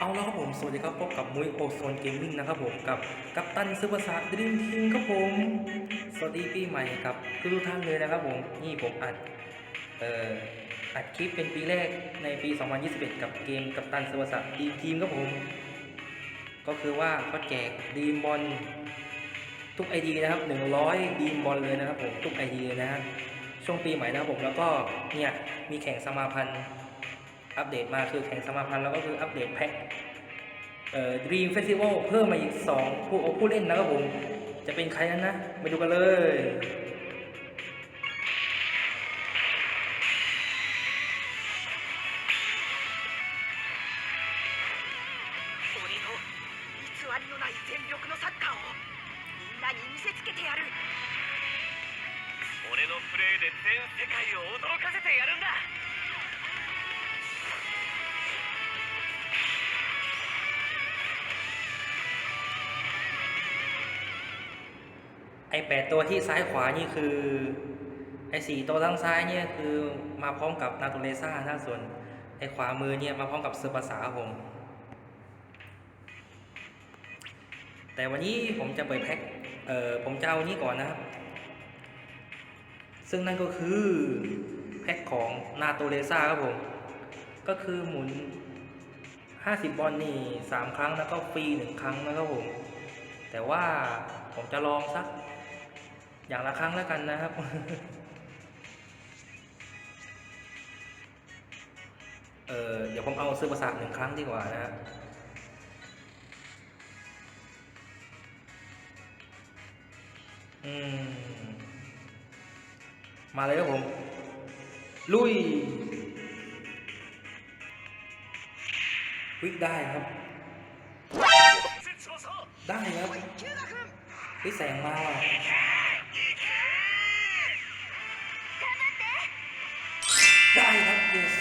เอาล้วครับผม สวัสดีครับ พบกับมุ้ยโอโซนเกมมิ่งนะครับผม กับกัปตันซูเปอร์สตาร์ดรีมทีมครับผม สวัสดีปีใหม่กับทุกท่านเลยนะครับผม นี่ผมอัด เอ่อ อัดคลิปเป็นปีแรกในปี 2021 กับเกมกัปตันซูเปอร์สตาร์ดรีมทีมครับผม ก็คือว่าเขาแจกดีมบอลทุกไอดีนะครับ 100 ดีมบอลเลยนะครับผม ทุกไอดีนะฮะ ช่วงปีใหม่นะครับผม แล้วก็เนี่ย มีแข่งสมาพันธ์ อัปเดตมาคือแข่งสมาพันธ์แล้วก็คืออัปเดตแพ็คเอ่อ Dream Festival เพิ่มมาอีก 2 ผู้ผู้เล่นนะครับผม จะเป็นใครนั้นนะไปดูกันเลย 俺の偽りのない全力のサッカーをみんなに見せつけてやる俺のプレーで全世界を驚かせてやるんだ แปดตัวที่ซ้ายขวานี่คือ ไอสี่ตัวทางซ้ายเนี่ยคือมาพร้อมกับนาตูเลซ่านะส่วนไอขวามือเนี่ยมาพร้อมกับเซอร์ปาสาผมแต่วันนี้ผมจะเปิดแพ็คเอ่อผมจะเอานี้ก่อนนะครับ ซึ่งนั่นก็คือแพ็คของนาโตเลซ่าครับผม ก็คือหมุน 50 บอลนี่ 3 ครั้งแล้วก็ฟรี 1 ครั้งนะครับผม แต่ว่าผมจะลองสัก อย่างละครั้งแล้วกันนะครับ เออเดี๋ยวผมเอาซื้อประสาทหนึ่งครั้งดีกว่านะครับอืม มาเลยครับผม ลุยวิกได้ครับ ได้ครับ9学พี่แสงมาว่ะ ได้ครับ yes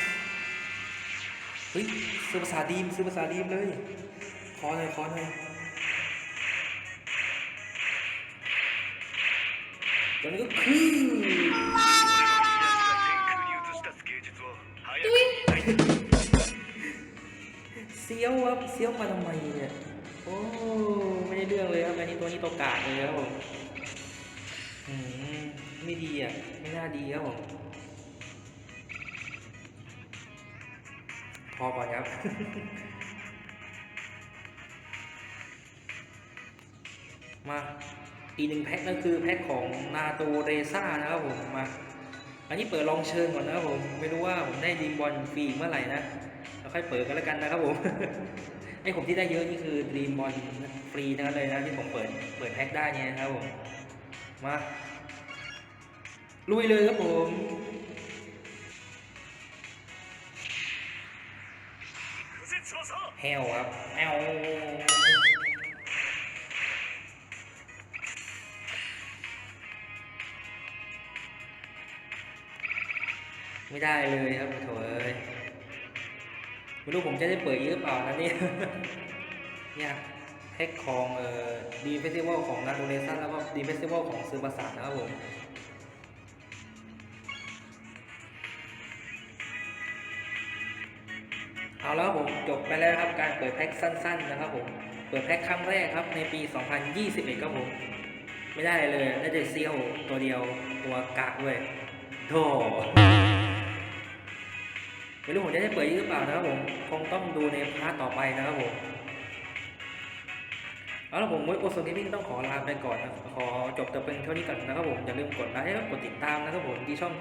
เฮ้ยซื้อภาษาดีมซื้อภาษาดีมเลย ขอหน่อยขอหน่อยตอนนี้ก็คือเซียวครับเซียวมาทำไมเนี่ย โอ้ ไม่ได้เรื่องเลยครับอันนี้ตัวนี้ตกกากเลยครับผอืม ไม่ดีอะ ไม่น่าดีครับผม พอก่อนครับมาอีกหนึ่งแพ็คนั่นคือแพ็คของนาโตเรซ่านะครับผมมาอันนี้เปิดลองเชิญก่อนนะครับผมไม่รู้ว่าผมได้ดีมบอลฟรีเมื่อไหร่นะแล้วค่อยเปิดกันแล้วกันนะครับผมไอผมที่ได้เยอะนี่คือดีมบอลฟรีทั้งนั้นเลยนะที่ผมเปิดเปิดแพ็คได้เนี่ยนะครับผมมาลุยเลยครับผม แฮวครับแอวไม่ได้เลยครับโถเอ้ยไม่รู้ผมจะได้เปิดอีกหรือเปล่านะเนี่ยเนี่ยแพ็คของเอ่อดีเฟสติวัลของนาโดเรซันแล้วก็ดีเฟสติวัลของซือภาษานะครับผม เอาแล้วผมจบไปแล้วครับการเปิดแพ็คสั้น ๆ นะครับผมเปิดแพ็คครั้งแรกครับในปี 2021ครับผมไม่ได้เลยได้แต่เซียวตัวเดียวตัวกากด้วยโธ่ไม่รู้ผมจะได้เปิดอีกหรือเปล่านะครับผมคงต้องดูในพาร์ทต่อไปนะครับผมเอาละผมมุ้ยโอโซนเกมมิ่งต้องขอลาไปก่อนนะขอจบแต่เพียงเท่านี้ก่อนนะครับผมอย่าลืมกดไลค์และกดติดตามนะครับผมที่ช่อง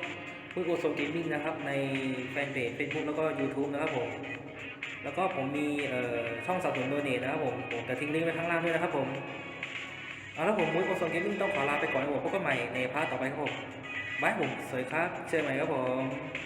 มุ้ยโอโซนเกมมิ่งนะครับในแฟนเพจ Facebook แล้วก็ YouTube นะครับผม แล้วก็ผมมีเอ่อช่องสนับสนุนโดเนทนะครับผมผมจะทิ้งลิงก์ไว้ข้างล่างด้วยนะครับผมเอาละผมมุ้ยโอโซเกมมิ่งต้องขอลาไปก่อนนะครับผมพบกันใหม่ในพาร์ทต่อไปครับผมบายผมสวัสดีครับเจอกันใหม่ครับผม